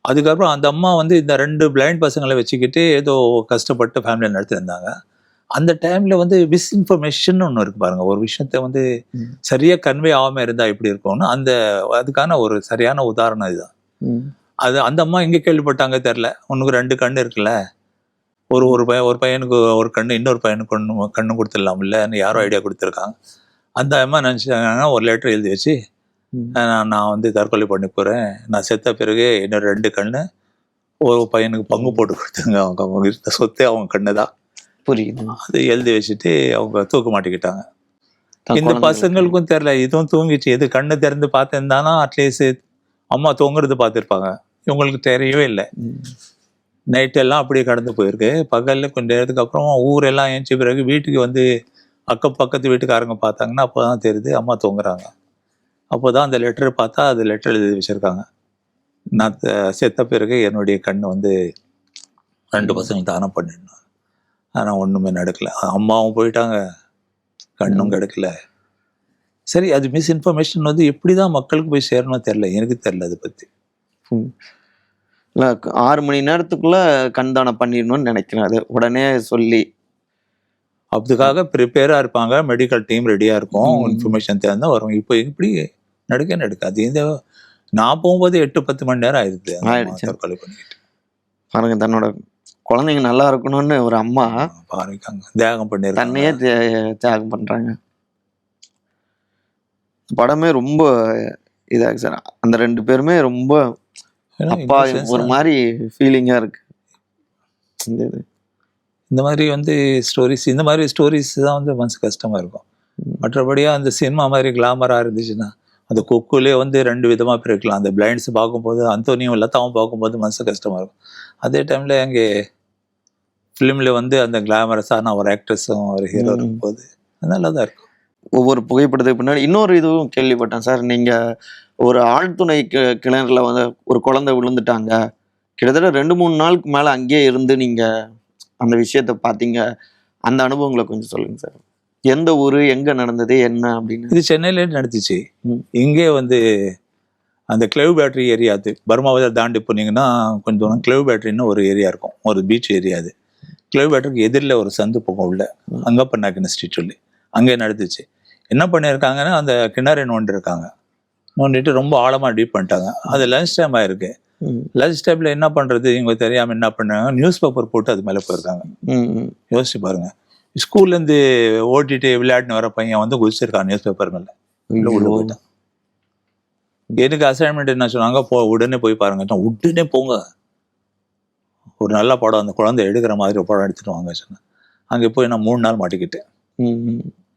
அதுக்கப்புறம் அந்த அம்மா வந்து இந்த ரெண்டு பிளைண்ட் பசங்களை வச்சுக்கிட்டு ஏதோ கஷ்டப்பட்டு ஃபேமிலியை நடத்திருந்தாங்க அந்த டைம்ல வந்து மிஸ்இன்ஃபர்மேஷன் ஒன்று இருக்கு பாருங்க. ஒரு விஷயத்த வந்து. சரியா கன்வே ஆகாம இருந்தா எப்படி இருக்கும்னு அந்த அதுக்கான ஒரு சரியான உதாரணம் இதுதான். அது அந்த அம்மா எங்க கேள்விப்பட்டாங்க தெரியல. உனக்கு ரெண்டு கண்ணு இருக்குல்ல? ஒரு ஒரு பையன் ஒரு பையனுக்கு ஒரு கண்ணு இன்னொரு பையனுக்கு ஒன்று கண்ணு கொடுத்துடலாம்லன்னு யாரோ ஐடியா கொடுத்துருக்காங்க. அந்த அம்மா நினச்சிட்டாங்கன்னா ஒரு லெட்டர் எழுதி வச்சு. நான் நான் வந்து தற்கொலை பண்ணி போகிறேன் நான் செத்த பிறகு என்னோட ரெண்டு கண்ணு ஒரு பையனுக்கு பங்கு போட்டு கொடுத்தாங்க அவங்க அவங்க இருந்த சொத்தே அவங்க கண்ணு தான் புரியுது. அது எழுதி வச்சுட்டு அவங்க தூக்க மாட்டிக்கிட்டாங்க. தான் இந்த பசங்களுக்கும் தெரியல இதுவும் தூங்கிச்சு எது கண்ணு திறந்து பார்த்திருந்தானா அட்லீஸ்ட் அம்மா தூங்குறது பார்த்துருப்பாங்க. இவங்களுக்கு தெரியவே இல்லை. ம். நைட் எல்லாம் அப்படியே கடந்து போயிருக்கு. பகல்ல கொஞ்ச நேரத்துக்கு அப்புறம் ஊரெல்லாம் ஏஞ்சி பிறகு வீட்டுக்கு வந்து அக்கம் பக்கத்து வீட்டுக்காரங்க பார்த்தாங்கன்னா அப்போதான் தெரியுது அம்மா தூங்குறாங்க. அப்போதான் அந்த லெட்டர் பார்த்தா அது லெட்டர் எழுதி வச்சிருக்காங்க. நான் செத்த பிறகு என்னுடைய கண்ணு வந்து ரெண்டு பசங்க தானம் பண்ணிடணும் ஆனால் ஒன்றுமே நடக்கல. அம்மாவும் போயிட்டாங்க. கண்ணும் கிடைக்கல. சரி அது மிஸ்இன்ஃபர்மேஷன் வந்து எப்படி தான் மக்களுக்கு போய் சேரணும் தெரில எனக்கு தெரில அதை பற்றி ம். இல்ல ஆறு மணி நேரத்துக்குள்ள கண் தானம் பண்ணிடணும்னு நினைக்கிறேன். அது உடனே சொல்லி. அதுக்காக ப்ரிப்பேராக இருப்பாங்க. மெடிக்கல் டீம் ரெடியாக இருக்கும். இன்ஃபர்மேஷன் தேர்ந்தா வரும். இப்போ இப்படி நடக்க நடக்காது. இந்த நான் போகும்போது எட்டு பத்து மணி நேரம் ஆயிடுது. தற்கொலை பாருங்க தன்னோட குழந்தைங்க நல்லா இருக்கணும்னு ஒரு அம்மா பாருக்காங்க. தியாகம் தன்னையே பண்ணிருக்காங்க தியா- தியாகம் பண்றாங்க. படமே ரொம்ப இதாகு சார். அந்த ரெண்டு பேருமே ரொம்ப அப்பா ஒரு மாதிரி ஃபீலிங்கா இருக்கு. இந்த இது. இந்த மாதிரி வந்து ஸ்டோரிஸ் இந்த மாதிரி ஸ்டோரிஸ் தான் வந்து மனசு கஷ்டமா இருக்கும். ம். மற்றபடியா அந்த சினிமா மாதிரி கிளாமரா இருந்துச்சுன்னா அந்த கொக்குலே வந்து ரெண்டு விதமா பிரிக்கலாம். அந்த பிளைண்ட்ஸ் பார்க்கும்போது அந்தோனியும் லதாவும் பார்க்கும்போது மனசு கஷ்டமா இருக்கும். அதே டைம்ல அங்கே ஃபிலிம்ல வந்து அந்த கிளாமரஸான ஒரு ஆக்ட்ரஸும் ஒரு ஹீரோ. இருக்கும்போது நல்லா தான் இருக்கும். ஒவ்வொரு புகைப்படத்துக்கு பின்னாடி இன்னொரு இதுவும் கேள்விப்பட்டேன் சார். நீங்க ஒரு ஆழ்துணை கி- கிணறுல வந்து ஒரு குழந்தை விழுந்துட்டாங்க. கிட்டத்தட்ட ரெண்டு மூணு நாளுக்கு மேல அங்கேயே இருந்து நீங்க அந்த விஷயத்த பாத்தீங்க அந்த அனுபவங்களை கொஞ்சம் சொல்லுங்க சார். எந்த ஊரு எங்க நடந்தது என்ன அப்படின்னு? இது சென்னையிலே நடந்துச்சு. இங்கே வந்து அந்த கிளவ் பேட்டரி ஏரியா அது பர்மாவதை தாண்டி போனீங்கன்னா கொஞ்சம் தூரம் கிளவ் பேட்டரின்னு ஒரு ஏரியா இருக்கும். ஒரு பீச் ஏரியா அது. கிளவ் பேட்டரிக்கு எதிரில் ஒரு சந்து போகும் உள்ள. ம். அங்கப்பண்ணா கிணஸ்ட்ரி சொல்லி அங்கே நடந்துச்சு. என்ன பண்ணியிருக்காங்கன்னா அந்த கிணறு நோண்டி இருக்காங்க நோண்டிட்டு ரொம்ப ஆழமாக டீப் பண்ணிட்டாங்க. அது லஞ்ச் டைம் ஆயிருக்கு லஞ்ச் டைமில் என்ன பண்ணுறது இவங்க தெரியாமல் என்ன பண்ணாங்க? நியூஸ் பேப்பர் போட்டு அது மேலே போயிருக்காங்க. யோசிச்சு பாருங்க. ஸ்கூல்லேருந்து ஓட்டிட்டு விளையாடின்னு வர பையன் வந்து குதிச்சிருக்கான் நியூஸ் பேப்பர் மேலே உள்ள. போயிட்டான். எனக்கு அசைன்மெண்ட் என்ன சொன்னாங்க? போ உடனே போய் பாருங்க. உடனே போங்க. ஒரு நல்ல படம் அந்த குழந்தை எடுக்கிற மாதிரி ஒரு படம் எடுத்துட்டு வாங்க சொன்னேன். அங்கே போய் நான் மூணு நாள் மாட்டிக்கிட்டேன்.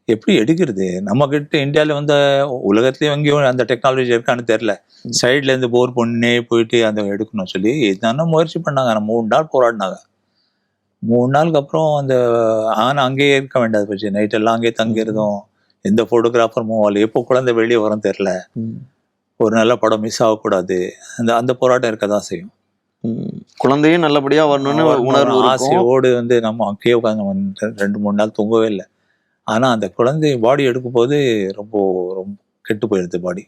எப்படி எடுக்கிறது? நம்ம கிட்ட இந்தியாவில் வந்து உலகத்துலேயும் எங்கேயும் அந்த டெக்னாலஜி இருக்கான்னு தெரில சைட்ல இருந்து போர் பண்ணே போயிட்டு அந்த எடுக்கணும் சொல்லி என்னென்ன முயற்சி பண்ணாங்க. நான் மூணு நாள் போராடினாங்க. மூணு நாளுக்கு அப்புறம் அந்த ஆனா அங்கேயே இருக்க வேண்டாது போச்சு நைட் எல்லாம் அங்கேயே தங்கியிருந்தோம். எந்த ஃபோட்டோகிராஃபரும் வரல எப்போ குழந்தை வெளியே வரும் தெரில ஒரு நல்ல படம் மிஸ் ஆகக்கூடாது. அந்த அந்த போராட்டம் இருக்க தான் செய்யும். குழந்தையும் நல்லபடியா வரணும்னு உணர்வு ஆசையோடு வந்து நம்ம அங்கேயே உட்காந்து ரெண்டு மூணு நாள் தூங்கவே இல்லை. ஆனா அந்த குழந்தை பாடி எடுக்கும்போது ரொம்ப ரொம்ப கெட்டு போயிடுது பாடி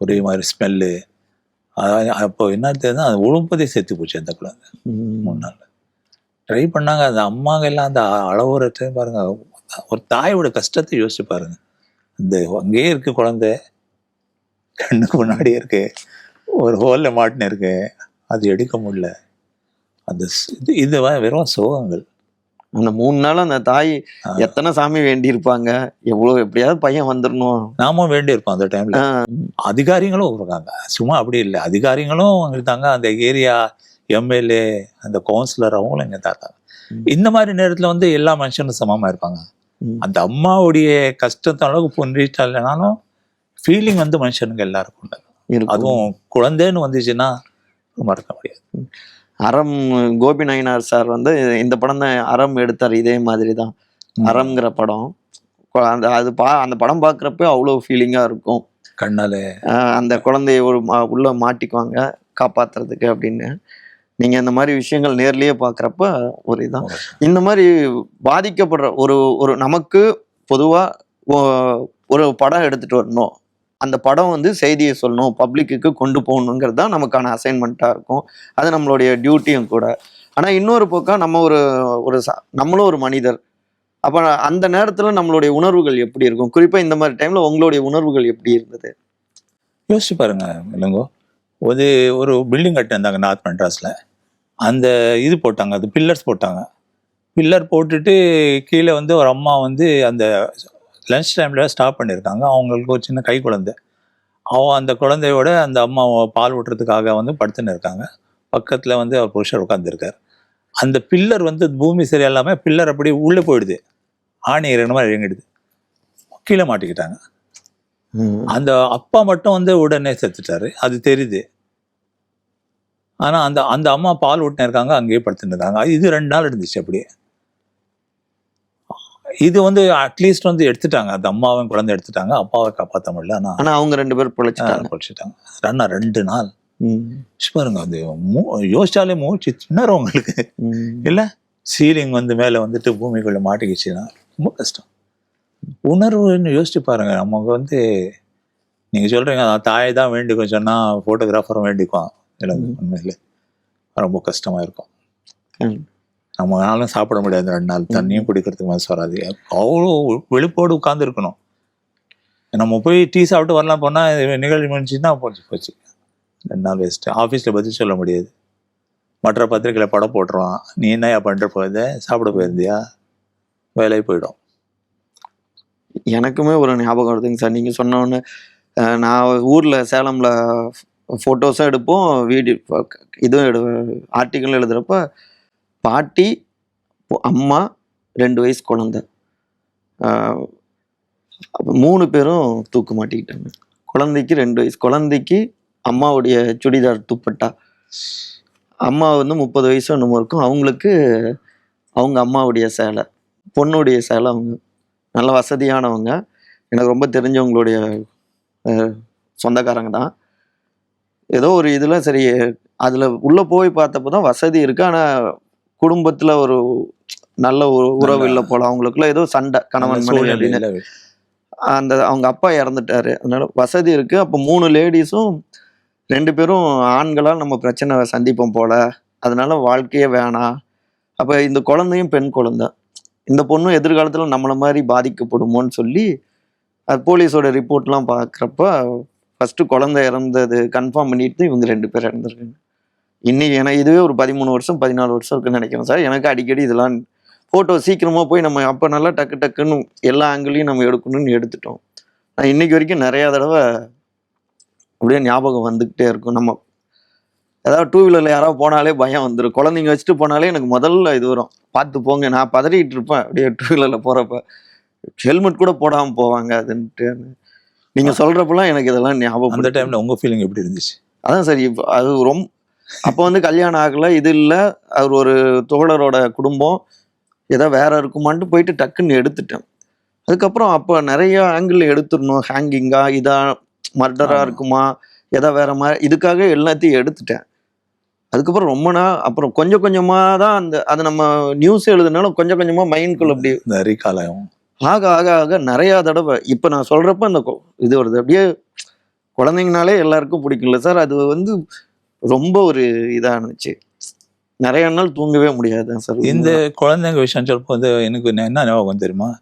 ஒரே மாதிரி ஸ்மெல்லு அப்போ என்ன தெரியுதுன்னா அது உழுப்பதே செத்து போச்சு அந்த குழந்தை. மூணு நாள் ட்ரை பண்ணாங்க. அந்த அம்மாங்க எல்லாம் அந்த அளவுற டைம் பாருங்க. ஒரு தாயோட கஷ்டத்தை யோசிச்சு பாருங்க. இந்த அங்கேயே இருக்கு குழந்தை. கண்ணுக்கு முன்னாடியே இருக்கு. ஒரு ஹோல்ல மாட்டின்னு இருக்கு. அது எடுக்க முடியல. அந்த இது இது வெறும் சோகங்கள். அந்த மூணு நாள் அந்த தாய். எத்தனை சாமி வேண்டி இருப்பாங்க எவ்வளவு எப்படியாவது பையன் வந்துடணும் நாமும் வேண்டி இருப்போம் அந்த டைம்ல அதிகாரிகளும் இருக்காங்க. சும்மா அப்படி இல்லை. அதிகாரிகளும் இருந்தாங்க அந்த ஏரியா எம்எல்ஏ அந்த கவுன்சிலர் அவங்களும் இருக்காங்க. ம். இந்த மாதிரி நேரத்துல வந்து எல்லா மனுஷனும் சமமா இருப்பாங்க. அந்த அம்மாவுடைய கஷ்டத்த அளவுக்கு புரிஞ்சிட்டா இல்லைனாலும் ஃபீலிங் வந்து மனுஷனுக்கு எல்லாருக்கும் உண்டு. அதுவும் குழந்தைன்னு வந்துச்சுன்னா மறக்க முடியாது. அறம் கோபி நயினார் சார் வந்து இந்த படம் தான் அறம் எடுத்தார் இதே மாதிரி தான். அறம்ங்கிற படம். அந்த அது பா அந்த படம் பார்க்குறப்ப அவ்வளோ ஃபீலிங்காக இருக்கும். கண்ணால. ஆஹ் அந்த குழந்தைய ஒரு உள்ள மாட்டிக்குவாங்க காப்பாத்துறதுக்கு அப்படின்னு. நீங்க இந்த மாதிரி விஷயங்கள் நேர்லயே பார்க்குறப்ப ஒரு இதான். இந்த மாதிரி பாதிக்கப்படுற ஒரு ஒரு நமக்கு பொதுவா ஒ- ஒரு படம் எடுத்துட்டு வரணும். அந்த படம் வந்து செய்தியை சொல்லணும் பப்ளிக்குக்கு கொண்டு போகணுங்கிறது தான் நமக்கான அசைன்மெண்ட்டாக இருக்கும். அது நம்மளுடைய டியூட்டியும் கூட. ஆனால் இன்னொரு பக்கம் நம்ம ஒரு ஒரு ச- நம்மளும் ஒரு மனிதர். அப்போ அந்த நேரத்தில் நம்மளுடைய உணர்வுகள் எப்படி இருக்கும்? குறிப்பாக இந்த மாதிரி டைமில் உங்களுடைய உணர்வுகள் எப்படி இருந்தது? யோசிச்சு பாருங்க இல்லைங்கோ ஒரு ஒரு பில்டிங் கட்டியிருந்தாங்க நார்த் மெட்ராஸில். அந்த இது போட்டாங்க அது பில்லர்ஸ் போட்டாங்க. பில்லர் போட்டுட்டு கீழே வந்து ஒரு அம்மா வந்து அந்த லஞ்ச் டைமில் ஸ்டாப் பண்ணியிருக்காங்க. அவங்களுக்கு ஒரு சின்ன கை குழந்தை அவன் அந்த குழந்தையோட அந்த அம்மா பால் ஊட்டுறதுக்காக வந்து படுத்துன்னு இருக்காங்க. பக்கத்தில் வந்து அவர் புருஷர் உட்காந்துருக்கார் அந்த பில்லர் வந்து பூமி சரியில்லாமல் பில்லர் அப்படியே உள்ளே போயிடுது. ஆணி இறங்கின மாதிரி இறங்கிடுது. கீழே மாட்டிக்கிட்டாங்க. அந்த அப்பா மட்டும் வந்து உடனே செத்துட்டாரு. அது தெரியுது. ஆனா அந்த அந்த அம்மா பால் ஊட்டின இருக்காங்க அங்கேயே படுத்துட்டு இருக்காங்க. இது ரெண்டு நாள் இருந்துச்சு அப்படியே. இது வந்து அட்லீஸ்ட் வந்து எடுத்துட்டாங்க. அந்த அம்மாவும் குழந்தை எடுத்துட்டாங்க. அப்பாவை காப்பாற்ற முடியல. ஆனா ஆனா அவங்க ரெண்டு பேரும் பிழைச்சிட்டாங்க. படிச்சுட்டாங்க ரெண்டா ரெண்டு நாள். பாருங்க அது மூ- யோசிச்சாலே மூச்சு திணறும் உங்களுக்கு. இல்ல சீலிங் வந்து மேல வந்துட்டு பூமிக்குள்ள மாட்டிக்கிச்சுன்னா ரொம்ப கஷ்டம். உணர்வுன்னு யோசிச்சு பாருங்க. நமக்கு வந்து நீங்க சொல்றீங்க "நான் தாயை தான் வேண்டிக்கும் சொன்னா போட்டோகிராஃபரும் வேண்டிக்குவான். இல்லை உண்மையில ரொம்ப கஷ்டமா இருக்கும். ம். நம்ம நாளும் சாப்பிட முடியாது ரெண்டு நாள் தண்ணியும் குடிக்கிறதுக்கு மனசு வராது. அவ்வளோ விழிப்போடு உட்கார்ந்து இருக்கணும். நம்ம போய் டீ சாப்பிட்டு வரலாம் போனா இது நிகழ்ச்சி முடிஞ்சுன்னா போச்சு போச்சு. ரெண்டு நாள் வேஸ்ட் ஆஃபீஸில் பதில் சொல்ல முடியாது. மற்ற பத்திரிக்கையில படம் போட்டுருவான். நீ என்னையா பண்ணிட்டு போயிருந்த சாப்பிட போயிருந்தியா? வேலைக்கு போயிடும். எனக்குமே ஒரு ஞாபகம் வருதுங்க சார். நீங்க சொன்ன உடனே அஹ், நான் ஊர்ல சேலம்ல ஃபோட்டோஸும் எடுப்போம் வீடியோ இதுவும் எடு ஆர்டிக்கல் எழுதுகிறப்ப பாட்டி அம்மா ரெண்டு வயசு குழந்த. மூணு பேரும் தூக்க மாட்டிக்கிட்டாங்க. குழந்தைக்கு ரெண்டு வயசு குழந்தைக்கு அம்மாவுடைய சுடிதார் துப்பட்டா. அம்மா வந்து முப்பது வயசு என்னமோ இருக்கும். அவங்களுக்கு அவங்க அம்மாவுடைய சேலை பொண்ணுடைய சேலை அவங்க. நல்ல வசதியானவங்க. எனக்கு ரொம்ப தெரிஞ்சவங்களுடைய சொந்தக்காரங்க தான். ஏதோ ஒரு இதில் சரி அதில் உள்ளே போய் பார்த்தப்போ தான் வசதி இருக்கு. ஆனால் குடும்பத்தில் ஒரு நல்ல ஒரு உறவு இல்லை போல. அவங்களுக்குள்ள ஏதோ சண்டை கணவன் மனைவி அப்படின்னு. அந்த அவங்க அப்பா இறந்துட்டாரு. அதனால வசதி இருக்கு. அப்போ மூணு லேடிஸும் ரெண்டு பேரும் ஆண்களால் நம்ம பிரச்சனை சந்திப்போம் போல. அதனால வாழ்க்கையே வேணாம். அப்போ இந்த குழந்தையும் பெண் குழந்தை. இந்த பொண்ணும் எதிர்காலத்தில் நம்மளை மாதிரி பாதிக்கப்படுமோன்னு சொல்லி அது போலீஸோட ரிப்போர்ட்லாம் பார்க்குறப்ப ஃபஸ்ட்டு குழந்தை இறந்தது கன்ஃபார்ம் பண்ணிட்டு இவங்க ரெண்டு பேர் இறந்துருக்காங்க. இன்னைக்கு எனக்கு இதுவே ஒரு பதிமூணு வருஷம் பதினாலு வருஷம் இருக்குன்னு நினைக்கிறேன் சார். எனக்கு அடிக்கடி இதெல்லாம் ஃபோட்டோ சீக்கிரமாக போய் நம்ம அப்போ நல்லா டக்கு டக்குன்னு எல்லா ஆங்கிளையும் நம்ம எடுக்கணும்னு எடுத்துட்டோம். நான் இன்னைக்கு வரைக்கும் நிறையா தடவை அப்படியே ஞாபகம் வந்துக்கிட்டே இருக்கும். நம்ம ஏதாவது டூ வீலரில் யாராவது போனாலே பயம் வந்துடும் குழந்தைங்க வச்சுட்டு போனாலே எனக்கு முதல்ல இது வரும். பார்த்து போங்க நான் பதறிக்கிட்டு இருப்பேன். அப்படியே டூ வீலரில் போகிறப்ப ஹெல்மெட் கூட போடாமல் போவாங்க அதுன்ட்டு. நீங்கள் சொல்கிறப்பெல்லாம் எனக்கு இதெல்லாம் அந்த ஞாபகம் டைம்ல உங்க ஃபீலிங் எப்படி இருந்துச்சு? அதான் சரி இப்போ அது ரொம்ப அப்போ வந்து கல்யாணம் ஆகல இது இல்லை அவர் ஒரு தோழரோட குடும்பம் ஏதோ வேற இருக்குமான்ட்டு போயிட்டு டக்குன்னு எடுத்துட்டேன். அதுக்கப்புறம் அப்போ நிறைய ஆங்கிள் எடுத்துடணும் ஹேங்கிங்கா இதா மர்டரா ஆமா. இருக்குமா ஏதோ வேற மாதிரி இதுக்காக எல்லாத்தையும் எடுத்துட்டேன். அதுக்கப்புறம் ரொம்ப நாள் அப்புறம் கொஞ்சம் கொஞ்சமா தான் அந்த அது நம்ம நியூஸ் எழுதுனாலும் கொஞ்சம் கொஞ்சமா மைண்ட்குள்ள அப்படி இந்த ரீகாலம் ஆக ஆக ஆக நிறையா தடவை இப்போ நான் சொல்றப்ப அந்த இது வருது. அப்படியே குழந்தைங்கனாலே எல்லாருக்கும் பிடிக்கும்ல சார். அது வந்து ரொம்ப ஒரு இதாக இருந்துச்சு. நிறைய நாள் தூங்கவே முடியாது சார். இந்த குழந்தைங்க விஷயம் சொல்லும்போது வந்து எனக்கு என்ன ஞாபகம் தெரியுமா?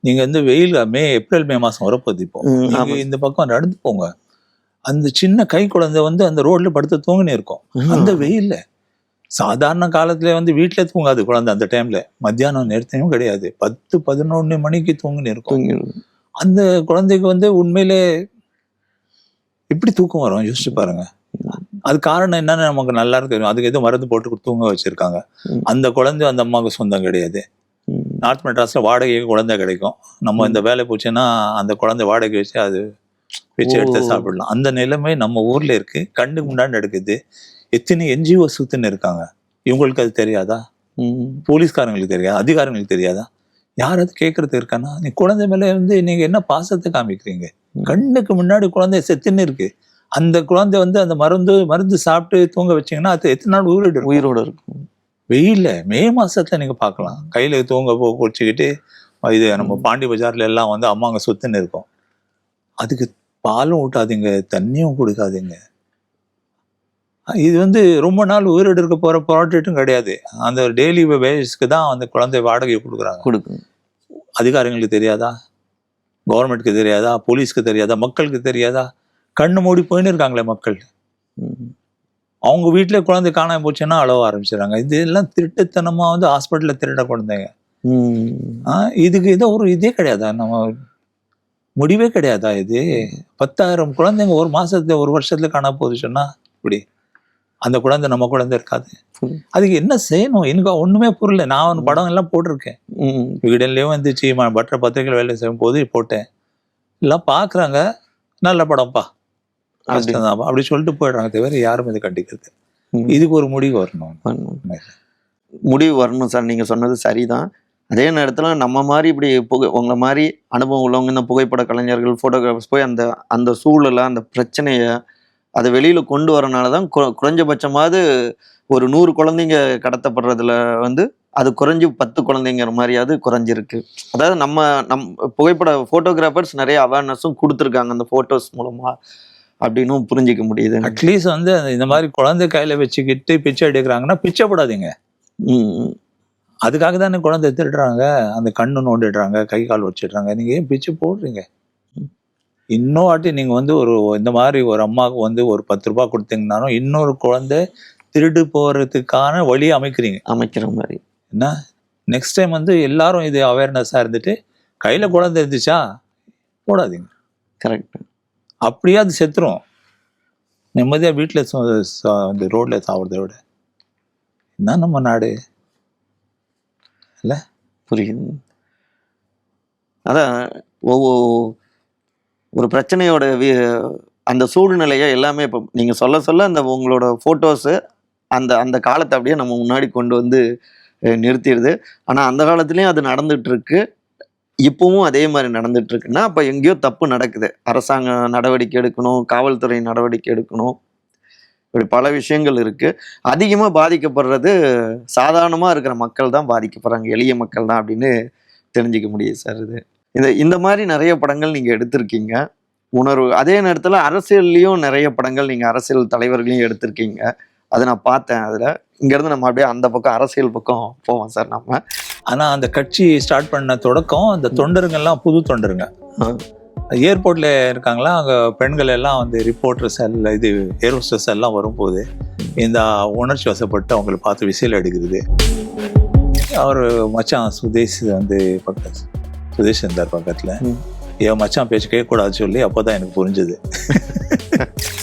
நீங்க வந்து வெயில் மே ஏப்ரல் மே மாசம் வரப்போகுது இப்போ. நீங்க. இந்த பக்கம் நடந்து போங்க. அந்த சின்ன கை குழந்தை வந்து அந்த ரோட்ல படுத்து தூங்கினே இருக்கும். அந்த வெயில்ல சாதாரண காலத்துல வந்து வீட்டில் தூங்காது குழந்தை அந்த டைம்ல மத்தியானம் நேரத்தையும் கிடையாது. பத்து பதினொன்று மணிக்கு தூங்குன்னு இருக்கும். அந்த குழந்தைக்கு வந்து உண்மையிலே எப்படி தூக்கம் வரும்? யோசிச்சு பாருங்க. அது காரணம் என்னன்னு நமக்கு நல்லா தெரியும். அதுக்கு எதுவும் மருந்து போட்டு தூங்க வச்சிருக்காங்க. அந்த குழந்தை அந்த அம்மாவுக்கு சொந்தம் கிடையாது. நார்த் மெட்ராஸ்ல வாடகைக்கு குழந்தை கிடைக்கும். நம்ம இந்த வேலை போச்சுன்னா அந்த குழந்தை வாடகை வச்சு அது வச்சு எடுத்து. சாப்பிடலாம். அந்த நிலைமை நம்ம ஊர்ல இருக்கு. கண்ணுக்கு முன்னாடி நடக்குது. எத்தனை என்ஜிஓ சுத்துன்னு இருக்காங்க. இவங்களுக்கு அது தெரியாதா. போலீஸ்காரங்களுக்கு தெரியாதா அதிகாரிங்களுக்கு தெரியாதா? யாராவது கேட்கறது இருக்கானா? நீ குழந்தை மேல வந்து நீங்க என்ன பாசத்தை காமிக்கிறீங்க. கண்ணுக்கு முன்னாடி குழந்தை செத்துன்னு இருக்கு. அந்த குழந்தை வந்து அந்த மருந்து மருந்து சாப்பிட்டு தூங்க வச்சீங்கன்னா அது எத்தனை நாள் உயிரிடு? உயிரோட இருக்கும். வெயில்ல மே மாசத்துல நீங்க பார்க்கலாம். கையில தூங்க போ குடிச்சுக்கிட்டு இது நம்ம பாண்டி பஜார்ல எல்லாம் வந்து அம்மாங்க சுத்துன்னு இருக்கும். அதுக்கு பாலும் ஊட்டாதீங்க தண்ணியும் கொடுக்காதீங்க. இது வந்து ரொம்ப நாள் உயிரோடு இருக்க போற ப்ராடக்ட்டும் கிடையாது. அந்த டெய்லி வேஜஸ்க்கு தான் அந்த குழந்தை வாடகை கொடுக்குறாங்க. கொடுக்கும் அதிகாரிங்களுக்கு தெரியாதா? கவர்மெண்ட்க்கு தெரியாதா? போலீஸ்க்கு தெரியாதா? மக்களுக்கு தெரியாதா? கண்ணு மூடி போயின்னு இருக்காங்களே மக்கள். ம். அவங்க வீட்டிலே குழந்தை காணாம போச்சுன்னா அழவ ஆரம்பிச்சிடுறாங்க. இது எல்லாம் திருட்டுத்தனமா வந்து ஹாஸ்பிட்டல்ல திருட குழந்தைங்க. இதுக்கு ஏதோ ஒரு இதே கிடையாதா? நம்ம முடிவே கிடையாதா இது? பத்தாயிரம் குழந்தைங்க ஒரு மாசத்துல ஒரு வருஷத்துல காணாம போகுது சொன்னா இப்படி அந்த குழந்தை நம்ம குழந்தை இருக்காது. அதுக்கு என்ன செய்யணும்? எனக்கு ஒண்ணுமே புரியல. நான் படம் எல்லாம் போட்டிருக்கேன். ம். விகடன்லயும் வந்துச்சு மற்ற பத்திரிகைகள் வேலை செய்யும் போது போட்டேன். எல்லாம் பாக்குறாங்க. நல்ல படம்ப்பா. அப்படி கஷ்டம்தான்ப்பா அப்படி சொல்லிட்டு போயிடுறாங்க தவிர யாரும் இதை கண்டிக்கிறது. இதுக்கு ஒரு முடிவு வரணும். முடிவு வரணும் சார். நீங்க சொன்னது சரிதான். அதே நேரத்துல நம்ம மாதிரி இப்படி புகை உங்களை மாதிரி அனுபவம் உள்ளவங்க இந்த புகைப்பட கலைஞர்கள் ஃபோட்டோகிராஃபர்ஸ் போய் அந்த அந்த சூழலை அந்த பிரச்சனையை அதை வெளியில கொண்டு வரனால தான் குறைஞ்சபட்சமாவது ஒரு நூறு குழந்தைங்க கடத்தப்படுறதுல வந்து அது குறைஞ்சு பத்து குழந்தைங்கிற மாதிரியாவது குறைஞ்சிருக்கு. அதாவது நம்ம நம் புகைப்பட ஃபோட்டோகிராஃபர்ஸ் நிறைய அவேர்னஸும் கொடுத்துருக்காங்க அந்த ஃபோட்டோஸ் மூலமா. அப்படின்னும் புரிஞ்சிக்க முடியுது. அட்லீஸ்ட் வந்து இந்த மாதிரி குழந்தை கையில வச்சுக்கிட்டு பிச்சை எடுக்கிறாங்கன்னா பிச்சை போடாதீங்க. அதுக்காக தானே குழந்தை திருடுறாங்க? அந்த கண்ணு நோண்டிடுறாங்க கை கால் வச்சிடுறாங்க. நீங்க ஏன் பிச்சை போடுறீங்க? இன்னும் வாட்டி நீங்க வந்து ஒரு இந்த மாதிரி ஒரு அம்மாவுக்கு வந்து ஒரு பத்து ரூபாய் கொடுத்தீங்கன்னாலும் இன்னொரு குழந்தை திருடு போறதுக்கான வழி அமைக்கிறீங்க. அமைக்கிற மாதிரி. என்ன? நெக்ஸ்ட் டைம் வந்து எல்லாரும் இது அவேர்னஸாக இருந்துட்டு கையில குழந்தை இருந்துச்சா? போடாதீங்க. கரெக்ட் அப்படியே அது செத்துரும். நிம்மதியாக வீட்டில் அந்த ரோட்ல சாப்பிட்றத விட. என்ன நம்ம நாடு? புரியுது. அதான் ஒவ்வொரு ஒரு பிரச்சனையோட வி- அந்த சூழ்நிலையை எல்லாமே இப்போ நீங்கள் சொல்ல சொல்ல அந்த உங்களோட ஃபோட்டோஸு அந்த அந்த காலத்தை அப்படியே நம்ம முன்னாடி கொண்டு வந்து நிறுத்திடுது. ஆனால் அந்த காலத்துலேயும் அது நடந்துகிட்ருக்கு இப்பவும் அதே மாதிரி நடந்துட்டு இருக்குன்னா அப்போ எங்கேயோ தப்பு நடக்குது. அரசாங்கம் நடவடிக்கை எடுக்கணும் காவல்துறை நடவடிக்கை எடுக்கணும். இப்படி பல விஷயங்கள் இருக்குது அதிகமாக பாதிக்கப்படுறது சாதாரணமாக இருக்கிற மக்கள் தான் பாதிக்கப்படுறாங்க. எளிய மக்கள் தான் அப்படின்னு தெரிஞ்சுக்க முடியுது சார் இது. இந்த இந்த மாதிரி நிறைய படங்கள் நீங்கள் எடுத்திருக்கீங்க. உணர்வு அதே நேரத்தில் அரசியல்லையும் நிறைய படங்கள் நீங்கள் அரசியல் தலைவர்களையும் எடுத்திருக்கீங்க. அதை நான் பார்த்தேன் அதில். இங்கேருந்து நம்ம அப்படியே அந்த பக்கம் அரசியல் பக்கம் போவோம் சார் நம்ம. ஆனா அந்த கட்சி ஸ்டார்ட் பண்ண தொடக்கம் அந்த தொண்டருங்கெல்லாம் புது தொண்டருங்க. ஆ. ஏர்போர்ட்ல இருக்காங்களா? அங்க பெண்கள் எல்லாம் வந்து ரிப்போர்ட்டர்ஸ் எல்லாம் இது ஏரோஸ்டர்ஸ் எல்லாம் வரும்போது இந்த உணர்ச்சி வசப்பட்டு அவங்களை பார்த்து விசில் அடிக்கிறது. அவர் மச்சான் சுதேஷ் வந்து பக்கத்து சுதேஷ் இருந்தார் பக்கத்துல. என் மச்சான் பேச்சு கேட்கக்கூடாது சொல்லி அப்போதான் எனக்கு புரிஞ்சுது.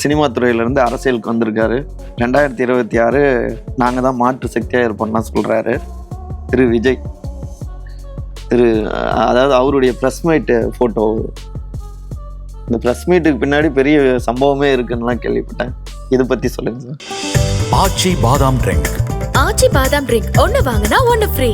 சினிமா துறையிலேருந்து அரசியலுக்கு வந்திருக்காரு. ரெண்டாயிரத்தி இருபத்தி ஆறு நாங்கள் தான் மாற்று சக்தியாக இருப்போம்லாம் சொல்கிறாரு திரு விஜய். திரு அதாவது அவருடைய ப்ரெஸ் மீட்டு ஃபோட்டோ இந்த ப்ரெஸ் மீட்டுக்கு பின்னாடி பெரிய சம்பவமே இருக்குன்னுலாம் கேள்விப்பட்டேன். இதை பற்றி சொல்லுங்கள் சார். ஆச்சி பாதாம் ட்ரிங்க் ஆச்சி பாதாம் ட்ரிங்க் ஒன்னு வாங்கினா ஒன்னு ஃப்ரீ